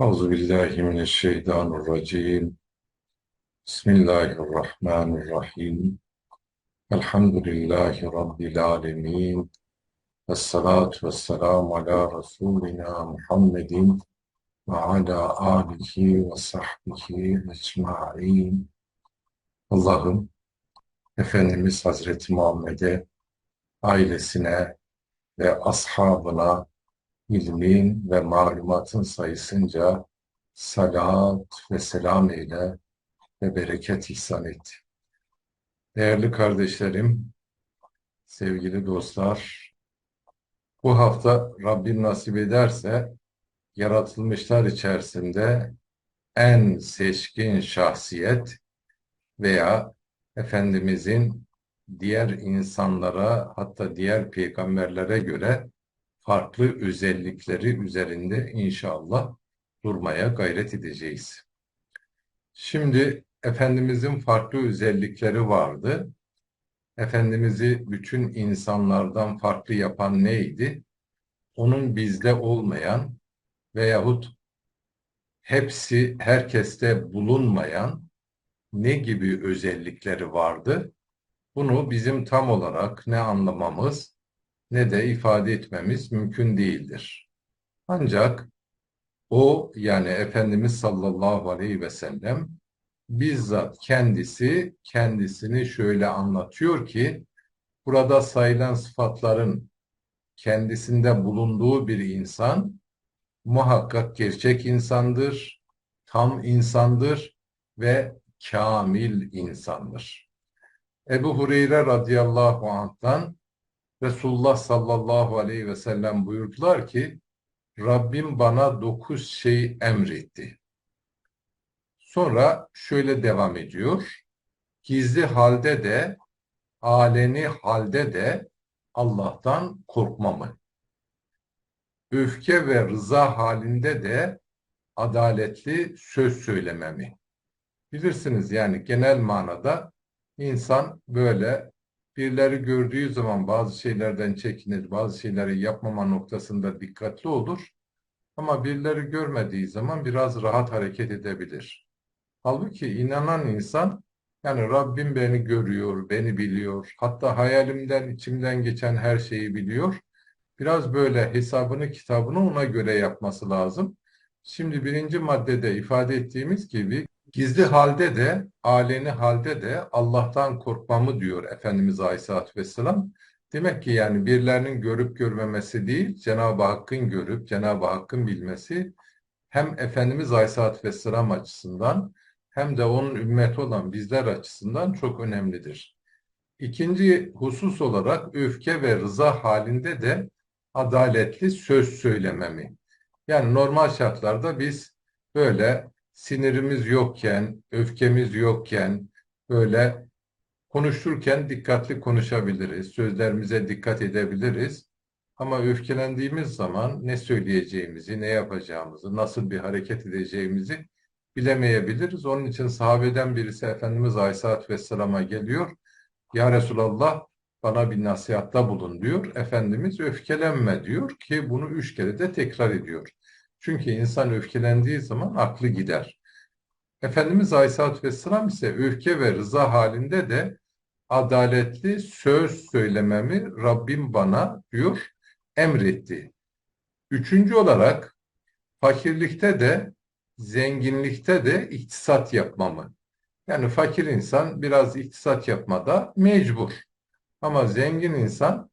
Euzu billahi mineşşeytanirracim. Bismillahirrahmanirrahim. Elhamdülillahi rabbil alamin. Essalatu vesselamu ala resulina Muhammedin ve ala alihi ve sahbihi ecmaîn. Allah'ım Efendimiz Hazreti Muhammed'e, ailesine ve ashabına ilmin ve malumatın sayısınca salat ve selam eyle ve bereket ihsan et. Değerli kardeşlerim, sevgili dostlar, bu hafta Rabbim nasip ederse yaratılmışlar içerisinde en seçkin şahsiyet veya Efendimizin diğer insanlara hatta diğer peygamberlere göre farklı özellikleri üzerinde inşallah durmaya gayret edeceğiz. Şimdi Efendimizin farklı özellikleri vardı. Efendimiz'i bütün insanlardan farklı yapan neydi? Onun bizde olmayan veyahut hepsi herkeste bulunmayan ne gibi özellikleri vardı? Bunu bizim tam olarak ne anlamamız ne de ifade etmemiz mümkün değildir. Ancak o yani Efendimiz sallallahu aleyhi ve sellem bizzat kendisi kendisini şöyle anlatıyor ki burada sayılan sıfatların kendisinde bulunduğu bir insan muhakkak gerçek insandır, tam insandır ve kamil insandır. Ebu Hureyre radıyallahu anh'tan Resulullah sallallahu aleyhi ve sellem buyurdular ki Rabbim bana dokuz şey emretti. Sonra şöyle devam ediyor. Gizli halde de, aleni halde de Allah'tan korkmamı. Öfke ve rıza halinde de adaletli söz söylememi. Bilirsiniz yani genel manada insan böyle birileri gördüğü zaman bazı şeylerden çekinir, bazı şeyleri yapmama noktasında dikkatli olur. Ama birileri görmediği zaman biraz rahat hareket edebilir. Halbuki inanan insan yani Rabbim beni görüyor, beni biliyor. Hatta hayalimden, içimden geçen her şeyi biliyor. Biraz böyle hesabını, kitabını ona göre yapması lazım. Şimdi birinci maddede ifade ettiğimiz gibi Gizli halde de, aleni halde de Allah'tan korkmamı diyor Efendimiz Aleyhisselatü Vesselam. Demek ki yani birilerinin görüp görmemesi değil, Cenab-ı Hakk'ın görüp Cenab-ı Hakk'ın bilmesi hem Efendimiz Aleyhisselatü Vesselam açısından hem de onun ümmeti olan bizler açısından çok önemlidir. İkinci husus olarak öfke ve rıza halinde de adaletli söz söylememi. Yani normal şartlarda biz böyle sinirimiz yokken, öfkemiz yokken böyle konuşurken dikkatli konuşabiliriz, sözlerimize dikkat edebiliriz. Ama öfkelendiğimiz zaman ne söyleyeceğimizi, ne yapacağımızı, nasıl bir hareket edeceğimizi bilemeyebiliriz. Onun için sahabeden birisi Efendimiz Aleyhisselatü Vesselam'a geliyor. Ya Resulallah bana bir nasihatta bulun diyor. Efendimiz öfkelenme diyor ki bunu üç kere de tekrar ediyor. Çünkü insan öfkelendiği zaman aklı gider. Efendimiz Aleyhisselatü Vesselam ise öfke ve rıza halinde de adaletli söz söylememi Rabbim bana diyor emretti. Üçüncü olarak fakirlikte de zenginlikte de iktisat yapmamı. Yani fakir insan biraz iktisat yapmada mecbur. Ama zengin insan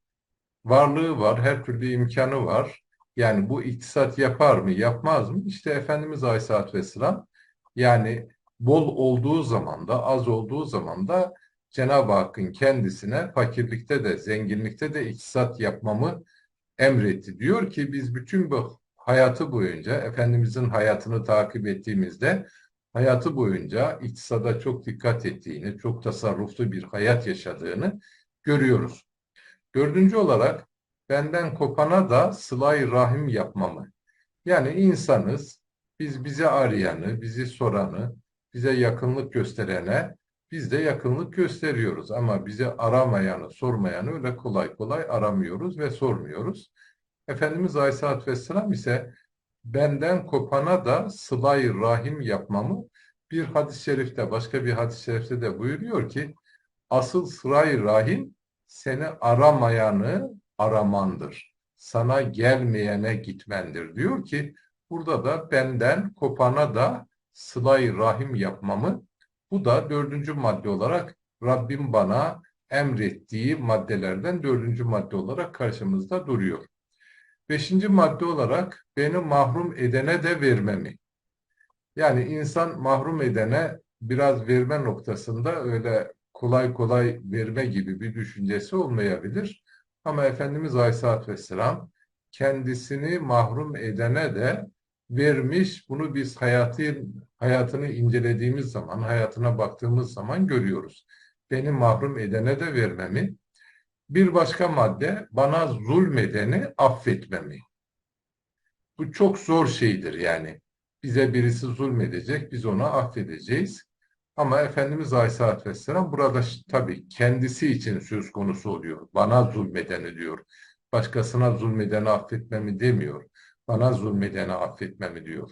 varlığı var, her türlü imkanı var. Yani bu iktisat yapar mı, yapmaz mı? İşte Efendimiz Aleyhisselatü Vesselam yani bol olduğu zaman da az olduğu zaman da Cenab-ı Hakk'ın kendisine fakirlikte de zenginlikte de iktisat yapmamı emretti. Diyor ki biz bütün bu hayatı boyunca Efendimizin hayatını takip ettiğimizde hayatı boyunca iktisada çok dikkat ettiğini, çok tasarruflu bir hayat yaşadığını görüyoruz. Dördüncü olarak benden kopana da sılay rahim yapmamı. Yani insanız, biz bize arayanı, bizi soranı, bize yakınlık gösterene biz de yakınlık gösteriyoruz. Ama bizi aramayanı, sormayanı öyle kolay kolay aramıyoruz ve sormuyoruz. Efendimiz Aleyhisselatü Vesselam ise benden kopana da sıla-i rahim yapmamı bir hadis-i şerifte, başka bir hadis-i şerifte de buyuruyor ki asıl sıla-i rahim seni aramayanı aramandır. Sana gelmeyene gitmendir. Diyor ki burada da benden kopana da sıla-i rahim yapmamı bu da dördüncü madde olarak Rabbim bana emrettiği maddelerden dördüncü madde olarak karşımızda duruyor. Beşinci madde olarak beni mahrum edene de vermemi. Yani insan mahrum edene biraz verme noktasında öyle kolay kolay verme gibi bir düşüncesi olmayabilir. Ama Efendimiz Aleyhisselatü Vesselam kendisini mahrum edene de vermiş. Bunu biz hayatı, hayatını incelediğimiz zaman, hayatına baktığımız zaman görüyoruz. Beni mahrum edene de vermemi. Bir başka madde bana zulmedeni affetmemi. Bu çok zor şeydir yani. Bize birisi zulmedecek, biz ona affedeceğiz. Ama Efendimiz Aleyhisselatü Vesselam burada tabii kendisi için söz konusu oluyor. Bana zulmedeni diyor. Başkasına zulmedeni affetmemi demiyor. Bana zulmedeni affetmemi diyor.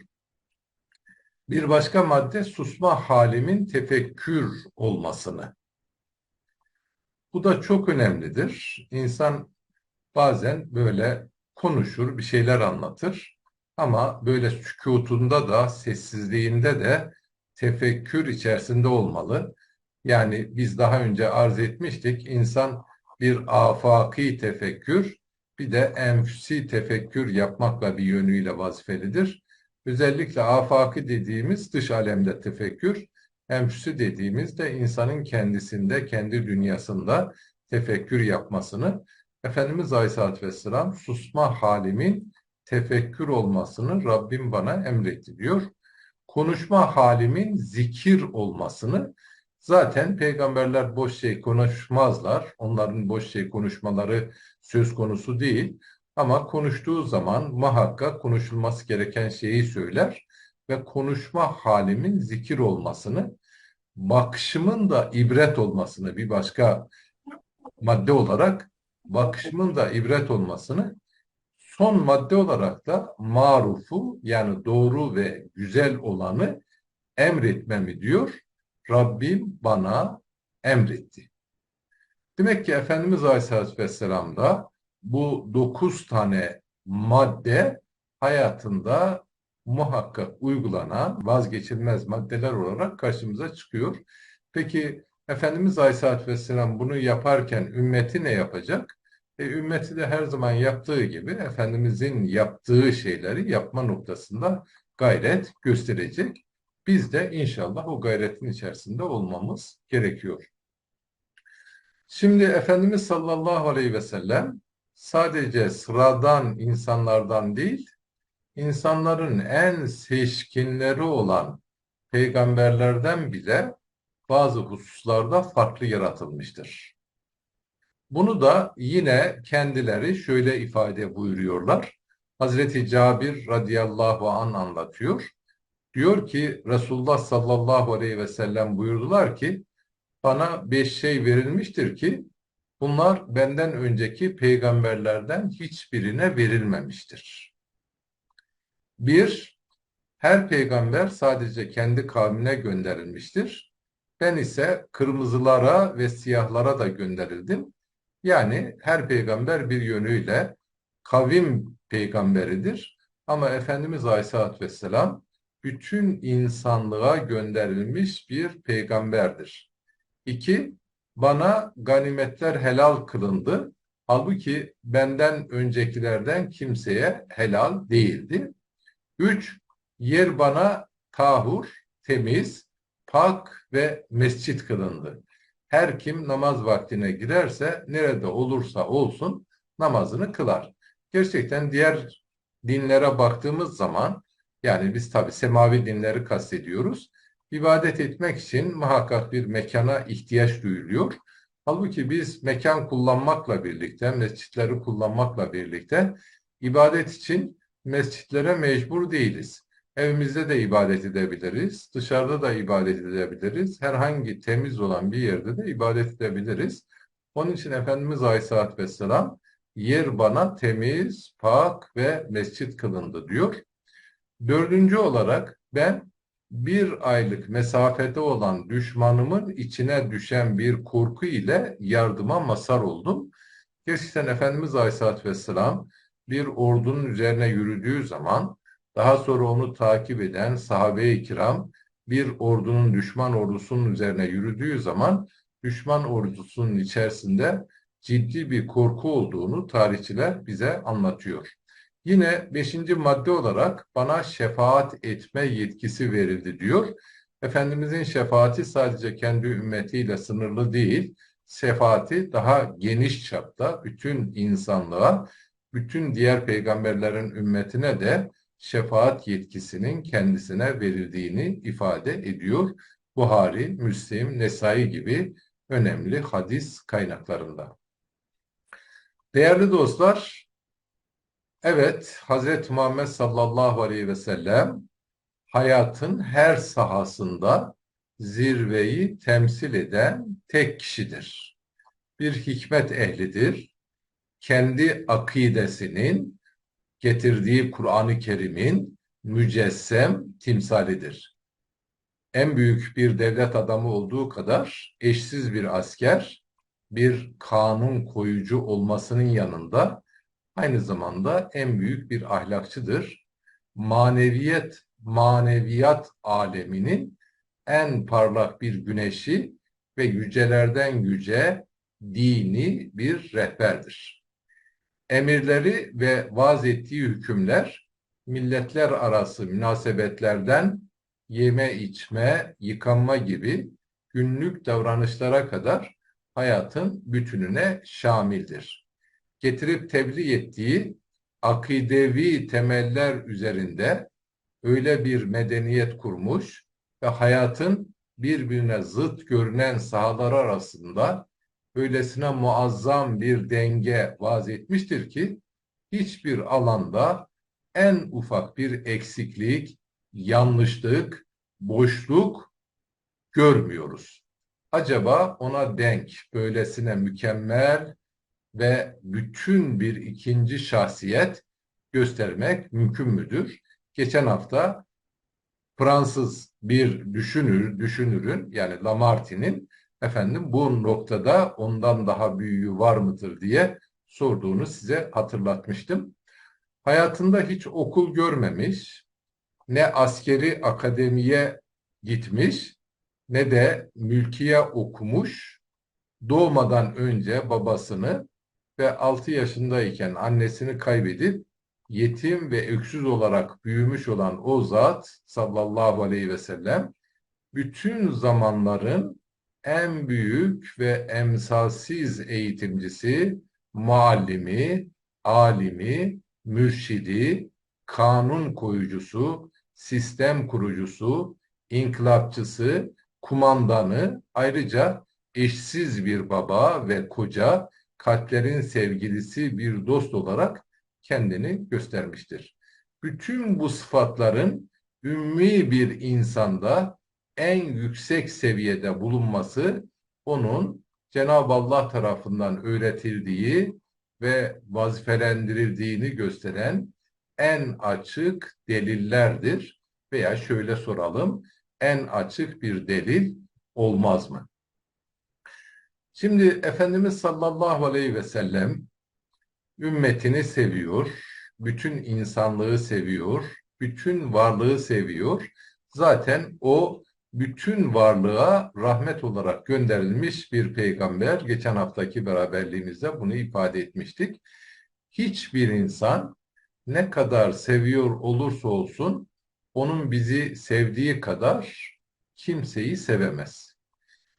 Bir başka madde susma halimin tefekkür olmasını. Bu da çok önemlidir. İnsan bazen böyle konuşur, bir şeyler anlatır. Ama böyle sükutunda da, sessizliğinde de tefekkür içerisinde olmalı. Yani biz daha önce arz etmiştik. İnsan bir afaki tefekkür, bir de enfüsi tefekkür yapmakla bir yönüyle vazifelidir. Özellikle afaki dediğimiz dış alemde tefekkür, enfüsi dediğimiz de insanın kendisinde, kendi dünyasında tefekkür yapmasını Efendimiz Aleyhisselatü Vesselam susma halimin tefekkür olmasını Rabbim bana emretti diyor. Konuşma halimin zikir olmasını zaten peygamberler boş şey konuşmazlar. Onların boş şey konuşmaları söz konusu değil. Ama konuştuğu zaman muhakkak konuşulması gereken şeyi söyler ve konuşma halimin zikir olmasını, bakışımın da ibret olmasını bir başka madde olarak bakışımın da ibret olmasını son madde olarak da marufu yani doğru ve güzel olanı emretmemi diyor. Rabbim bana emretti. Demek ki Efendimiz Aleyhisselatü Vesselam da bu dokuz tane madde hayatında muhakkak uygulanan vazgeçilmez maddeler olarak karşımıza çıkıyor. Peki Efendimiz Aleyhisselatü Vesselam bunu yaparken ümmeti ne yapacak? E, ümmeti de her zaman yaptığı gibi Efendimizin yaptığı şeyleri yapma noktasında gayret gösterecek. Biz de inşallah o gayretin içerisinde olmamız gerekiyor. Şimdi Efendimiz sallallahu aleyhi ve sellem sadece sıradan insanlardan değil, insanların en seçkinleri olan peygamberlerden bile bazı hususlarda farklı yaratılmıştır. Bunu da yine kendileri şöyle ifade buyuruyorlar. Hazreti Cabir radıyallahu an anlatıyor. Diyor ki Resulullah sallallahu aleyhi ve sellem buyurdular ki bana beş şey verilmiştir ki bunlar benden önceki peygamberlerden hiçbirine verilmemiştir. Bir, her peygamber sadece kendi kavmine gönderilmiştir. Ben ise kırmızılara ve siyahlara da gönderildim. Yani her peygamber bir yönüyle kavim peygamberidir. Ama Efendimiz Aleyhisselatü Vesselam bütün insanlığa gönderilmiş bir peygamberdir. İki, bana ganimetler helal kılındı. Halbuki benden öncekilerden kimseye helal değildi. Üç, yer bana tahur, temiz, pak ve mescit kılındı. Her kim namaz vaktine girerse nerede olursa olsun namazını kılar. Gerçekten diğer dinlere baktığımız zaman yani biz tabi semavi dinleri kastediyoruz. İbadet etmek için muhakkak bir mekana ihtiyaç duyuluyor. Halbuki biz mekan kullanmakla birlikte, mescitleri kullanmakla birlikte ibadet için mescitlere mecbur değiliz. Evimizde de ibadet edebiliriz, dışarıda da ibadet edebiliriz. Herhangi temiz olan bir yerde de ibadet edebiliriz. Onun için Efendimiz Aleyhisselatü Vesselam yer bana temiz, pak ve mescit kılındı diyor. Dördüncü olarak ben bir aylık mesafede olan düşmanımın içine düşen bir korku ile yardıma mazhar oldum. Gerçekten Efendimiz Aleyhisselatü Vesselam bir ordunun üzerine yürüdüğü zaman daha sonra onu takip eden sahabe-i kiram bir ordunun düşman ordusunun üzerine yürüdüğü zaman düşman ordusunun içerisinde ciddi bir korku olduğunu tarihçiler bize anlatıyor. Yine beşinci madde olarak bana şefaat etme yetkisi verildi diyor. Efendimizin şefaati sadece kendi ümmetiyle sınırlı değil, şefaati daha geniş çapta bütün insanlığa, bütün diğer peygamberlerin ümmetine de şefaat yetkisinin kendisine verildiğini ifade ediyor. Buhari, Müslim, Nesai gibi önemli hadis kaynaklarında. Değerli dostlar, evet Hazreti Muhammed sallallahu aleyhi ve sellem hayatın her sahasında zirveyi temsil eden tek kişidir. Bir hikmet ehlidir. Kendi akidesinin getirdiği Kur'an-ı Kerim'in mücessem timsalidir. En büyük bir devlet adamı olduğu kadar eşsiz bir asker, bir kanun koyucu olmasının yanında aynı zamanda en büyük bir ahlakçıdır. Maneviyet, maneviyat aleminin en parlak bir güneşi ve yücelerden yüce dini bir rehberdir. Emirleri ve vaz ettiği hükümler milletler arası münasebetlerden yeme içme, yıkanma gibi günlük davranışlara kadar hayatın bütününe şamildir. Getirip tebliğ ettiği akidevi temeller üzerinde öyle bir medeniyet kurmuş ve hayatın birbirine zıt görünen sahalar arasında öylesine muazzam bir denge vaz etmiştir ki hiçbir alanda en ufak bir eksiklik, yanlışlık, boşluk görmüyoruz. Acaba ona denk, böylesine mükemmel ve bütün bir ikinci şahsiyet göstermek mümkün müdür? Geçen hafta Fransız bir düşünür, düşünürün yani Lamartine'in efendim bu noktada ondan daha büyüğü var mıdır diye sorduğunu size hatırlatmıştım. Hayatında hiç okul görmemiş, ne askeri akademiye gitmiş, ne de mülkiye okumuş. Doğmadan önce babasını ve 6 yaşındayken annesini kaybedip yetim ve öksüz olarak büyümüş olan o zat sallallahu aleyhi ve sellem bütün zamanların en büyük ve emsalsiz eğitimcisi, muallimi, alimi, mürşidi, kanun koyucusu, sistem kurucusu, inkılapçısı, kumandanı, ayrıca eşsiz bir baba ve koca, kalplerin sevgilisi bir dost olarak kendini göstermiştir. Bütün bu sıfatların ümmi bir insanda en yüksek seviyede bulunması onun Cenab-ı Allah tarafından öğretildiği ve vazifelendirildiğini gösteren en açık delillerdir. Veya şöyle soralım, en açık bir delil olmaz mı? Şimdi Efendimiz sallallahu aleyhi ve sellem ümmetini seviyor, bütün insanlığı seviyor, bütün varlığı seviyor. Zaten o bütün varlığa rahmet olarak gönderilmiş bir peygamber. Geçen haftaki beraberliğimizde bunu ifade etmiştik. Hiçbir insan ne kadar seviyor olursa olsun onun bizi sevdiği kadar kimseyi sevemez.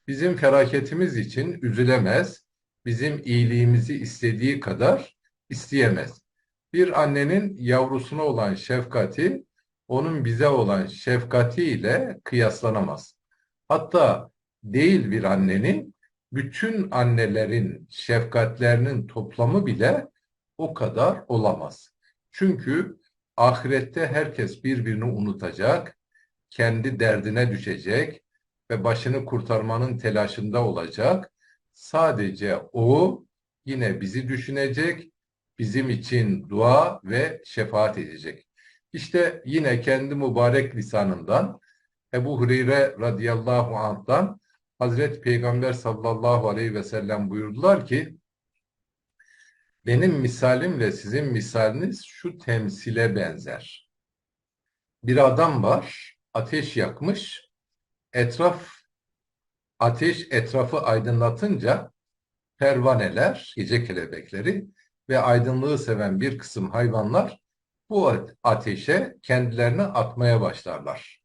Bizim felaketimiz için üzülemez, bizim iyiliğimizi istediği kadar isteyemez. Bir annenin yavrusuna olan şefkati onun bize olan şefkatiyle kıyaslanamaz. Hatta değil bir annenin bütün annelerin şefkatlerinin toplamı bile o kadar olamaz. Çünkü ahirette herkes birbirini unutacak, kendi derdine düşecek ve başını kurtarmanın telaşında olacak. Sadece o yine bizi düşünecek, bizim için dua ve şefaat edecek. İşte yine kendi mübarek lisanından Ebu Hureyre radıyallahu anh'tan Hazreti Peygamber sallallahu aleyhi ve sellem buyurdular ki benim misalimle sizin misaliniz şu temsile benzer. Bir adam var, ateş yakmış, etraf ateş etrafı aydınlatınca pervaneler, gece kelebekleri ve aydınlığı seven bir kısım hayvanlar bu ateşe kendilerini atmaya başlarlar.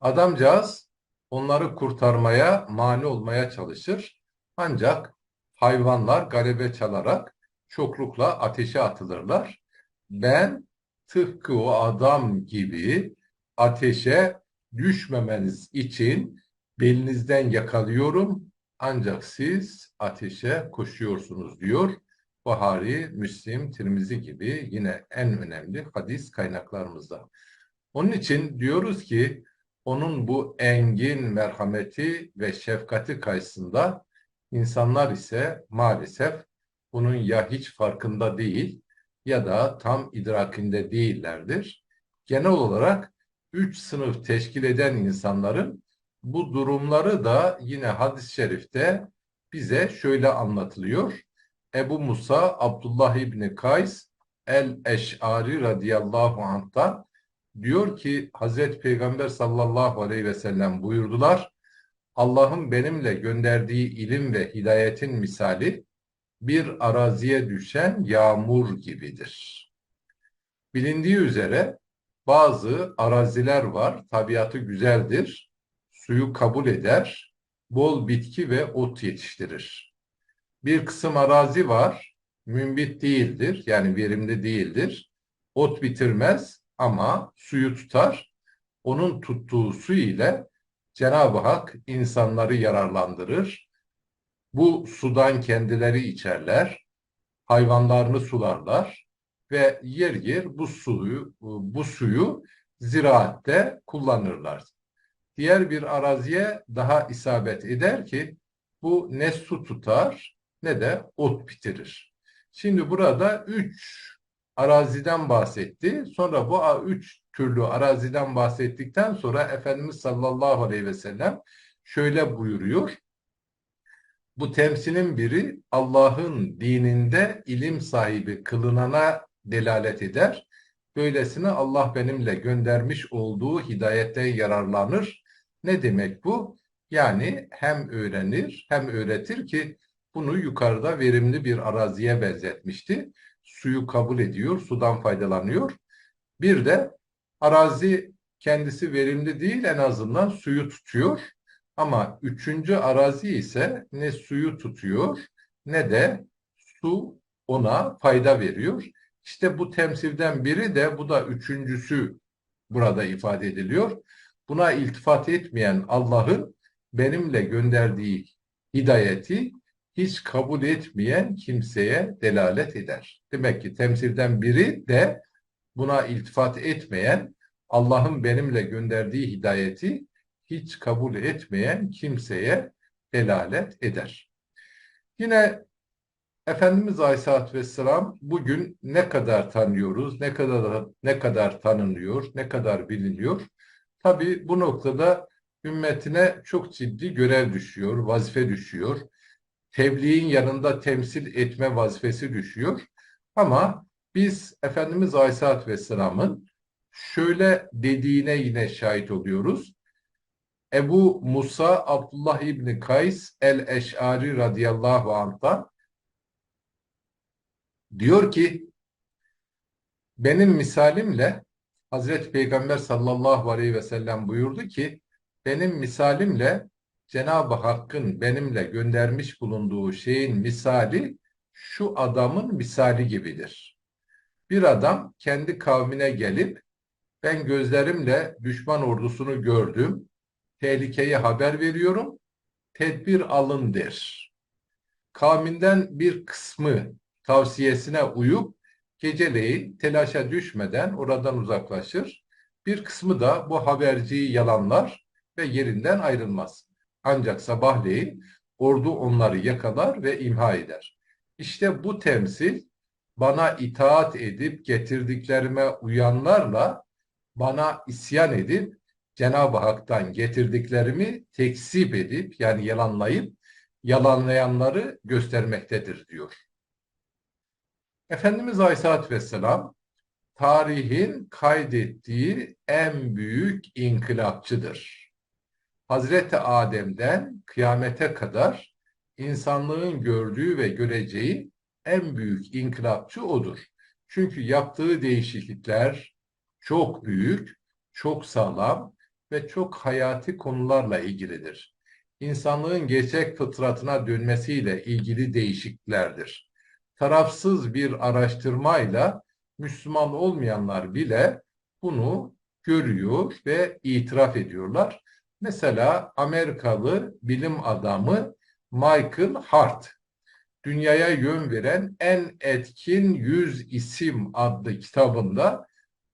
Adamcağız onları kurtarmaya, mani olmaya çalışır. Ancak hayvanlar galebe çalarak çoklukla ateşe atılırlar. Ben tıpkı o adam gibi ateşe düşmemeniz için belinizden yakalıyorum ancak siz ateşe koşuyorsunuz diyor. Buhari, Müslim, Tirmizi gibi yine en önemli hadis kaynaklarımızda. Onun için diyoruz ki onun bu engin merhameti ve şefkati karşısında insanlar ise maalesef bunun ya hiç farkında değil ya da tam idrakinde değillerdir. Genel olarak üç sınıf teşkil eden insanların bu durumları da yine hadis-i şerifte bize şöyle anlatılıyor. Ebu Musa Abdullah İbni Kays el-Eş'ari radıyallahu anh'tan diyor ki Hazreti Peygamber sallallahu aleyhi ve sellem buyurdular. Allah'ın benimle gönderdiği ilim ve hidayetin misali bir araziye düşen yağmur gibidir. Bilindiği üzere bazı araziler var, tabiatı güzeldir, suyu kabul eder, bol bitki ve ot yetiştirir. Bir kısım arazi var, mümbit değildir, yani verimli değildir. Ot bitirmez ama suyu tutar. Onun tuttuğu su ile Cenab-ı Hak insanları yararlandırır. Bu sudan kendileri içerler, hayvanlarını sularlar ve yer yer bu suyu bu suyu ziraatte kullanırlar. Diğer bir araziye daha isabet eder ki bu ne su tutar ne de ot bitirir. Şimdi burada üç araziden bahsetti. Sonra bu üç türlü araziden bahsettikten sonra Efendimiz sallallahu aleyhi ve sellem şöyle buyuruyor. Bu temsilin biri Allah'ın dininde ilim sahibi kılınana delalet eder. Böylesine Allah benimle göndermiş olduğu hidayetten yararlanır. Ne demek bu? Yani hem öğrenir hem öğretir ki bunu yukarıda verimli bir araziye benzetmişti. Suyu kabul ediyor, sudan faydalanıyor. Bir de arazi kendisi verimli değil en azından suyu tutuyor. Ama üçüncü arazi ise ne suyu tutuyor ne de su ona fayda veriyor. İşte bu temsilden biri de bu da üçüncüsü burada ifade ediliyor. Buna iltifat etmeyen Allah'ın benimle gönderdiği hidayeti hiç kabul etmeyen kimseye delalet eder. Demek ki temsilden biri de buna iltifat etmeyen Allah'ın benimle gönderdiği hidayeti hiç kabul etmeyen kimseye delalet eder. Yine Efendimiz Aleyhisselatü Vesselam bugün ne kadar tanıyoruz, ne kadar ne kadar tanınıyor, ne kadar biliniyor. Tabi bu noktada ümmetine çok ciddi görev düşüyor, vazife düşüyor. Tebliğin yanında temsil etme vazifesi düşüyor. Ama biz Efendimiz Aleyhisselatü Vesselam'ın şöyle dediğine yine şahit oluyoruz. Ebu Musa Abdullah İbni Kays el-Eş'ari radıyallahu anh'tan diyor ki benim misalimle Hazreti Peygamber sallallahu aleyhi ve sellem buyurdu ki benim misalimle Cenab-ı Hakk'ın benimle göndermiş bulunduğu şeyin misali şu adamın misali gibidir. Bir adam kendi kavmine gelip ben gözlerimle düşman ordusunu gördüm tehlikeyi haber veriyorum, tedbir alın der. Kavminden bir kısmı tavsiyesine uyup geceleyin telaşa düşmeden oradan uzaklaşır. Bir kısmı da bu haberciyi yalanlar ve yerinden ayrılmaz. Ancak sabahleyin ordu onları yakalar ve imha eder. İşte bu temsil bana itaat edip getirdiklerime uyanlarla bana isyan edip Cenab-ı Hak'tan getirdiklerimi tekzip edip yani yalanlayıp yalanlayanları göstermektedir diyor. Efendimiz Aleyhisselatü Vesselam tarihin kaydettiği en büyük inkılapçıdır. Hazreti Adem'den kıyamete kadar insanlığın gördüğü ve göreceği en büyük inkılapçı odur. Çünkü yaptığı değişiklikler çok büyük, çok sağlam ve çok hayati konularla ilgilidir. İnsanlığın gerçek fıtratına dönmesiyle ilgili değişikliklerdir. Tarafsız bir araştırmayla Müslüman olmayanlar bile bunu görüyor ve itiraf ediyorlar. Mesela Amerikalı bilim adamı Michael Hart, dünyaya yön veren en etkin 100 isim adlı kitabında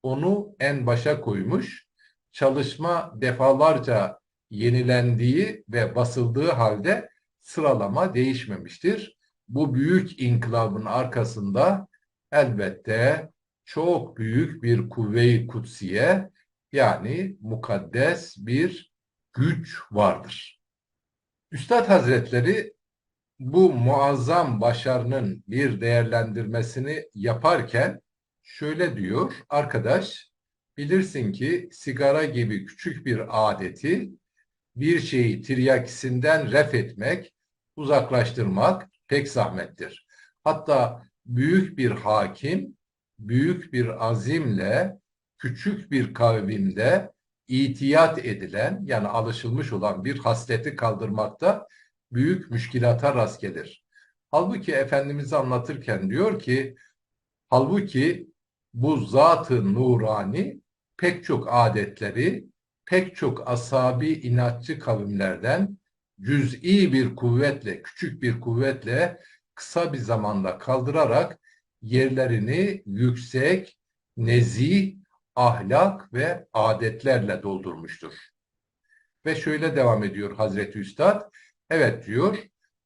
onu en başa koymuş. Çalışma defalarca yenilendiği ve basıldığı halde sıralama değişmemiştir. Bu büyük inkılabın arkasında elbette çok büyük bir kuvve-i kutsiye yani mukaddes bir güç vardır. Üstad Hazretleri bu muazzam başarının bir değerlendirmesini yaparken şöyle diyor, arkadaş bilirsin ki sigara gibi küçük bir adeti bir şeyi tiryakisinden ref etmek, uzaklaştırmak pek zahmettir. Hatta büyük bir hakim, büyük bir azimle, küçük bir kavimde itiyat edilen yani alışılmış olan bir hasleti kaldırmakta büyük müşkilata rast gelir. Halbuki Efendimiz anlatırken diyor ki halbuki bu zat-ı nurani pek çok adetleri pek çok asabi inatçı kavimlerden cüz'i bir kuvvetle, küçük bir kuvvetle kısa bir zamanda kaldırarak yerlerini yüksek, nezih, ahlak ve adetlerle doldurmuştur. Ve şöyle devam ediyor Hazreti Üstad. Evet diyor,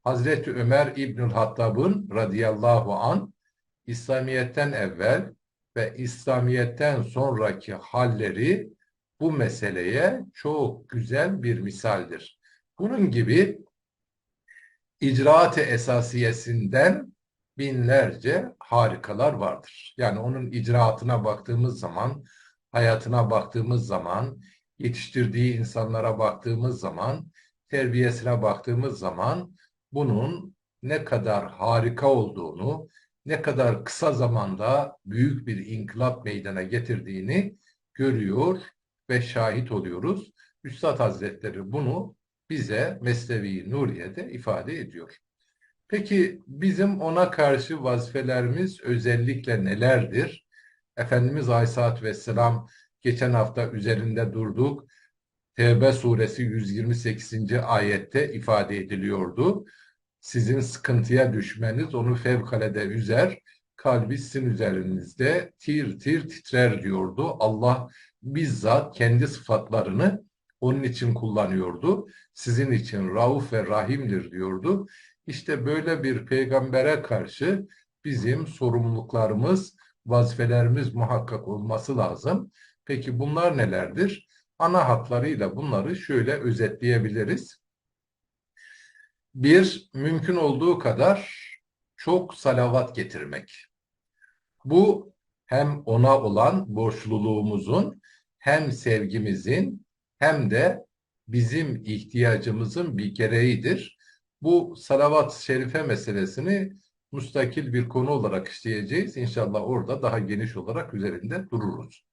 Hazreti Ömer İbnül Hattab'ın radıyallahu an İslamiyet'ten evvel ve İslamiyet'ten sonraki halleri bu meseleye çok güzel bir misaldir. Bunun gibi icraat-ı esasiyesinden binlerce harikalar vardır. Yani onun icraatına baktığımız zaman, hayatına baktığımız zaman, yetiştirdiği insanlara baktığımız zaman, terbiyesine baktığımız zaman bunun ne kadar harika olduğunu, ne kadar kısa zamanda büyük bir inkılap meydana getirdiğini görüyor ve şahit oluyoruz. Üstad Hazretleri bunu bize Mesnevi Nuriye'de ifade ediyor. Peki bizim ona karşı vazifelerimiz özellikle nelerdir? Efendimiz Aleyhisselatü Vesselam geçen hafta üzerinde durduk. Tevbe suresi 128. ayette ifade ediliyordu. Sizin sıkıntıya düşmeniz onu fevkalade üzer, kalbi sizin üzerinizde tir tir titrer diyordu. Allah bizzat kendi sıfatlarını onun için kullanıyordu. Sizin için rauf ve rahimdir diyordu. İşte böyle bir peygambere karşı bizim sorumluluklarımız, vazifelerimiz muhakkak olması lazım. Peki bunlar nelerdir? Ana hatlarıyla bunları şöyle özetleyebiliriz. Bir, mümkün olduğu kadar çok salavat getirmek. Bu hem ona olan borçluluğumuzun hem sevgimizin hem de bizim ihtiyacımızın bir gereğidir. Bu salavat-ı şerife meselesini müstakil bir konu olarak işleyeceğiz. İnşallah orada daha geniş olarak üzerinde dururuz.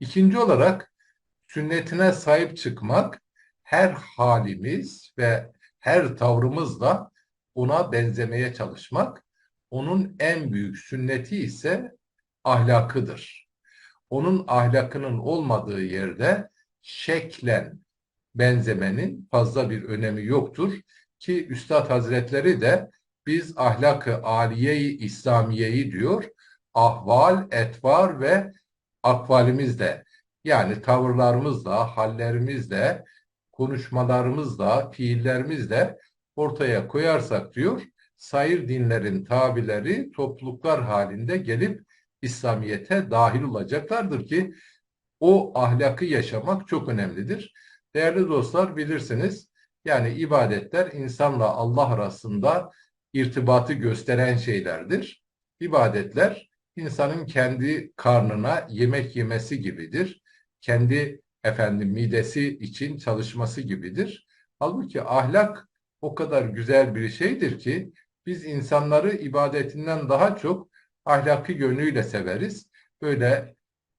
İkinci olarak sünnetine sahip çıkmak her halimiz ve her tavrımızla ona benzemeye çalışmak. Onun en büyük sünneti ise ahlakıdır. Onun ahlakının olmadığı yerde şeklen benzemenin fazla bir önemi yoktur ki Üstad Hazretleri de biz ahlakı aliyeyi İslamiyeyi diyor. Ahval, etvar ve akvalimizle yani tavırlarımızla, hallerimizle, konuşmalarımızla, fiillerimizle ortaya koyarsak diyor sair dinlerin tabileri topluluklar halinde gelip İslamiyet'e dahil olacaklardır ki o ahlakı yaşamak çok önemlidir. Değerli dostlar bilirsiniz yani ibadetler insanla Allah arasında irtibatı gösteren şeylerdir. İbadetler insanın kendi karnına yemek yemesi gibidir. Kendi efendim midesi için çalışması gibidir. Halbuki ahlak o kadar güzel bir şeydir ki biz insanları ibadetinden daha çok ahlaki yönüyle severiz. Böyle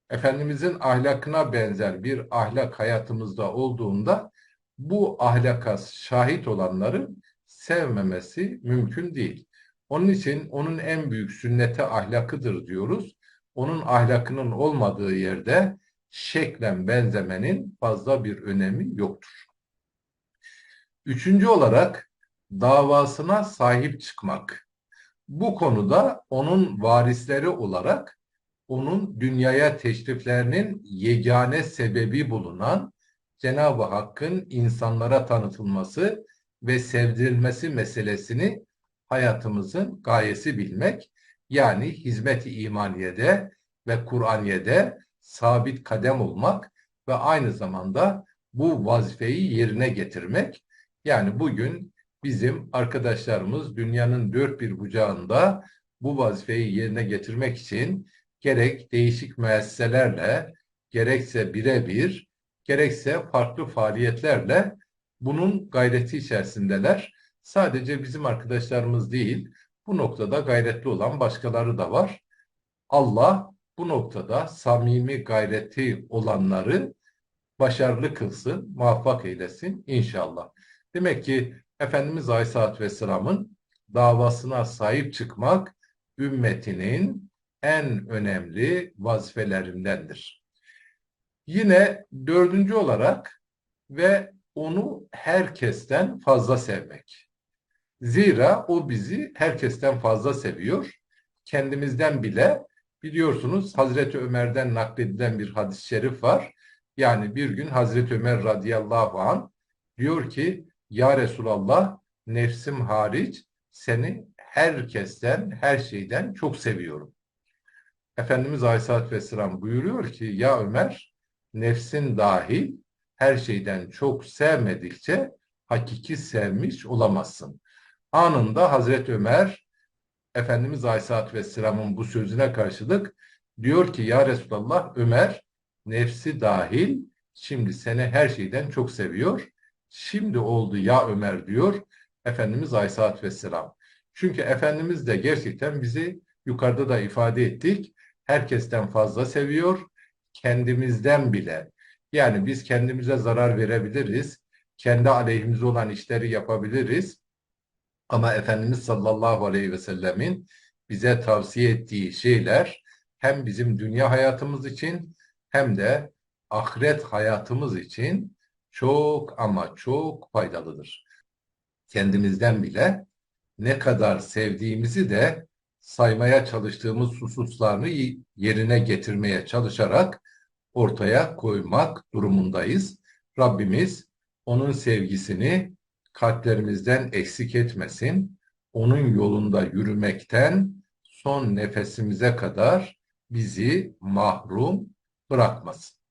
Efendimizin ahlakına benzer bir ahlak hayatımızda olduğunda bu ahlaka şahit olanların sevmemesi mümkün değil. Onun için onun en büyük sünnete ahlakıdır diyoruz. Onun ahlakının olmadığı yerde şeklen benzemenin fazla bir önemi yoktur. Üçüncü olarak davasına sahip çıkmak. Bu konuda onun varisleri olarak onun dünyaya teşriflerinin yegane sebebi bulunan Cenab-ı Hakk'ın insanlara tanıtılması ve sevdirilmesi meselesini hayatımızın gayesi bilmek. Yani hizmet-i imaniyede ve Kur'aniye'de sabit kadem olmak ve aynı zamanda bu vazifeyi yerine getirmek. Yani bugün bizim arkadaşlarımız dünyanın dört bir bucağında bu vazifeyi yerine getirmek için gerek değişik müesseselerle, gerekse birebir, gerekse farklı faaliyetlerle bunun gayreti içerisindeler. Sadece bizim arkadaşlarımız değil, bu noktada gayretli olan başkaları da var. Allah bu noktada samimi gayreti olanları başarılı kılsın, muvaffak eylesin inşallah. Demek ki Efendimiz Aleyhisselatü Vesselam'ın davasına sahip çıkmak ümmetinin en önemli vazifelerindendir. Yine dördüncü olarak ve onu herkesten fazla sevmek. Zira o bizi herkesten fazla seviyor. Kendimizden bile biliyorsunuz Hazreti Ömer'den nakledilen bir hadis-i şerif var. Yani bir gün Hazreti Ömer radıyallahu an diyor ki Ya Resulallah nefsim hariç seni herkesten, her şeyden çok seviyorum. Efendimiz Aleyhisselatü Vesselam buyuruyor ki ya Ömer nefsin dahil her şeyden çok sevmedikçe hakiki sevmiş olamazsın. Anında Hazreti Ömer Efendimiz Aleyhisselatü Vesselam'ın bu sözüne karşılık diyor ki ya Resulallah Ömer nefsi dahil şimdi seni her şeyden çok seviyor. Şimdi oldu ya Ömer diyor Efendimiz Aleyhisselatü Vesselam. Çünkü Efendimiz de gerçekten bizi yukarıda da ifade ettik. Herkesten fazla seviyor. Kendimizden bile. Yani biz kendimize zarar verebiliriz. Kendi aleyhimize olan işleri yapabiliriz. Ama Efendimiz sallallahu aleyhi ve sellemin bize tavsiye ettiği şeyler hem bizim dünya hayatımız için hem de ahiret hayatımız için çok ama çok faydalıdır. Kendimizden bile ne kadar sevdiğimizi de saymaya çalıştığımız hususlarını yerine getirmeye çalışarak ortaya koymak durumundayız. Rabbimiz onun sevgisini kalplerimizden eksik etmesin. Onun yolunda yürümekten son nefesimize kadar bizi mahrum bırakmasın.